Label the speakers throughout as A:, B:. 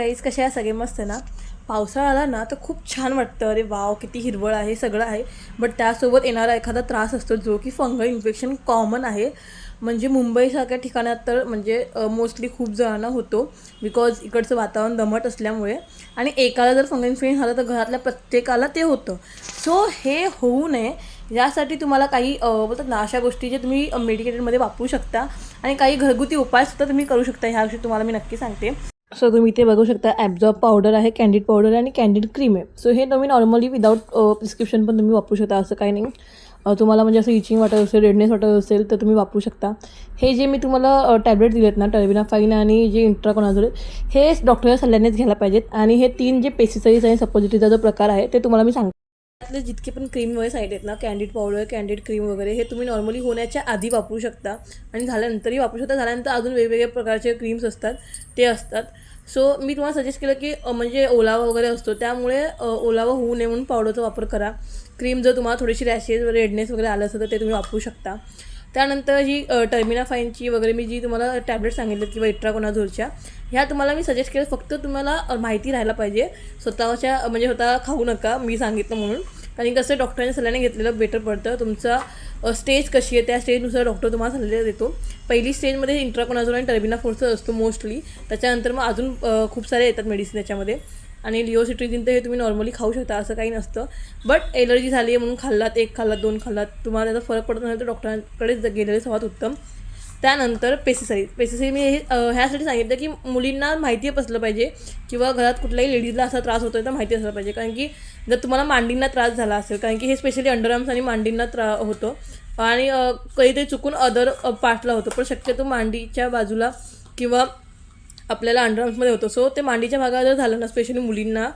A: काहीच कशा आहे सगळे मस्त ना? पावसाळा आला ना तर खूप छान वाटतं. अरे वाव किती हिरवळ आहे सगळं आहे. बट त्यासोबत येणारा एखादा त्रास असतो जो की फंगल इन्फेक्शन कॉमन आहे. म्हणजे मुंबईसारख्या ठिकाणात तर म्हणजे मोस्टली खूप जणांना होतो. बिकॉज इकडचं वातावरण दमट असल्यामुळे. आणि एकाला जर फंगल इन्फेक्शन झालं तर घरातल्या प्रत्येकाला ते होतं. सो हे होऊ नये. यासाठी तुम्हाला काही बोलतात ना अशा गोष्टी जे तुम्ही मेडिकेटेडमध्ये वापरू शकता. आणि काही घरगुती उपायसुद्धा तुम्ही करू शकता. ह्याविषयी तुम्हाला मी नक्की सांगते. सो तुम्ही इथे बघू शकता ॲब्झॉर्ब पावडर आहे कॅन्डिड पावडर आणि कॅन्डिड क्रीम आहे. सो हे तुम्ही नॉर्मली विदाऊट प्रिस्क्रिप्शन पण तुम्ही वापरू शकता असं काही नाही. तुम्हाला म्हणजे असं इचिंग वाटत असेल रेडनेस वाटत असेल तर तुम्ही वापरू शकता. हे जे मी तुम्हाला टॅबलेट दिलेत ना टर्बिना फाईन आणि जे इंट्राकोनाझोल हे डॉक्टरच्या सल्ल्यानेच घ्यायला पाहिजेत. आणि हे तीन जे पेस्टिसाइड्स आणि सपोजिटीचा जो प्रकार आहे ते तुम्हाला मी सांग त्यातले जितके पण क्रीम वगैरे साईड आहेत ना कॅन्डिड पावडर कॅन्डिड क्रीम वगैरे हे तुम्ही नॉर्मली होण्याच्या आधी वापरू शकता. आणि झाल्यानंतरही वापरू शकता. झाल्यानंतर अजून वेगवेगळ्या प्रकारचे क्रीम्स असतात. ते असतात. सो मी तुम्हाला सजेस्ट केलं की म्हणजे ओलावा वगैरे असतो. त्यामुळे ओलावा होऊ नये म्हणून पावडरचा वापर करा. क्रीम जर तुम्हाला थोडीशी रॅशेस रेडनेस वगैरे आलं असेल तर ते तुम्ही वापरू शकता. त्यानंतर जी टर्मिना फाईनची वगैरे मी जी तुम्हाला टॅबलेट की किंवा इट्राकोनाझोलच्या ह्या तुम्हाला मी सजेस्ट केलं फक्त तुम्हाला माहिती राहायला पाहिजे. स्वतःच्या म्हणजे स्वतः खाऊ नका मी सांगितलं म्हणून. कारण कसं डॉक्टरांच्या सल्ल्याने घेतलेलं बेटर पडतं. तुमचा स्टेज कशी आहे त्या स्टेजनुसार डॉक्टर तुम्हाला सल्ले देतो. पहिली स्टेजमध्ये इंट्राकोनाझोल आणि टर्बिना फोर्सच असतो मोस्टली त्याच्यानंतर मग अजून खूप सारे येतात मेडिसिन त्याच्यामध्ये. आणि लिओसिट्रिजिन तर हे तुम्ही नॉर्मली खाऊ शकता असं काही नसतं. बट एलर्जी झाली आहे म्हणून खाल्लात एक खाल्लात दोन खाल्लात. तुम्हाला त्याचा फरक पडत नसेल तर डॉक्टरांकडेच गेलेले सर्वात उत्तम. त्यानंतर पेसिसाईज पेसिसाईड मी हे ह्यासाठी सांगितलं की मुलींना माहिती असलं पाहिजे किंवा घरात कुठल्याही लेडीजला असा त्रास होतो तर माहिती असलं पाहिजे. कारण की जर तुम्हाला मांडींना त्रास झाला असेल कारण की हे स्पेशली अंडरआर्म्स आणि मांडींना त्रा होतो. आणि कधीतरी चुकून अदर पार्टला होतो. पण शक्यतो मांडीच्या बाजूला किंवा आपल्याला अंडरआर्म्समध्ये होतं. सो ते मांडीच्या भागात जर झालं ना स्पेशली मुलींना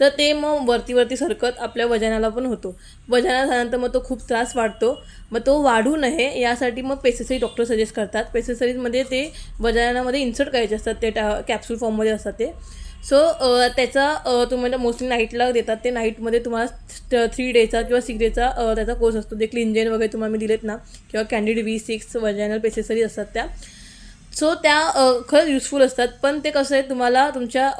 A: तर ते मग वरती वरती सरकत आपल्या वजनाला पण होतो. वजनाला झाल्यानंतर मग तो खूप त्रास वाढतो. मग तो वाढू नये यासाठी मग पेसेसरी डॉक्टर सजेस्ट करतात. पेसेसरीजमध्ये ते वजनामध्ये इन्सर्ट करायचे असतात. ते टा कॅप्सूल फॉर्ममध्ये असतात ते. सो त्याचा तुम्हाला मोस्टली नाईटला देतात. ते नाईटमध्ये तुम्हाला थ्री डेचा किंवा सिक्स डेचा त्याचा कोर्स असतो. जे क्लिंजेन वगैरे तुम्हाला मी दिलेत ना किंवा Candid V six vaginal pessary असतात त्या. सो त्या खरंच युजफुल असतात. पण ते कसं आहे तुम्हाला तुमच्या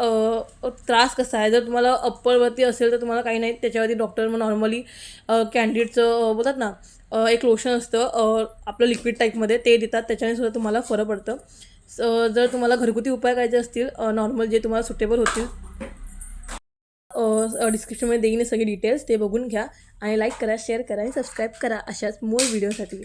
A: त्रास कसा आहे? जर तुम्हाला अप्परवरती असेल तर तुम्हाला काही नाही. त्याच्यावरती डॉक्टर मग नॉर्मली कॅन्डिडचं बोलतात ना एक लोशन असतं आपलं लिक्विड टाईपमध्ये ते देतात. त्याच्याने सुद्धा तुम्हाला फरक पडतं. स- जर तुम्हाला घरगुती उपाय करायचे असतील नॉर्मल जे तुम्हाला सुटेबल होतील डिस्क्रिप्शनमध्ये देईन सगळे डिटेल्स ते बघून घ्या. आणि लाईक करा शेअर करा आणि सबस्क्राईब करा. अशाच मोर व्हिडिओसाठी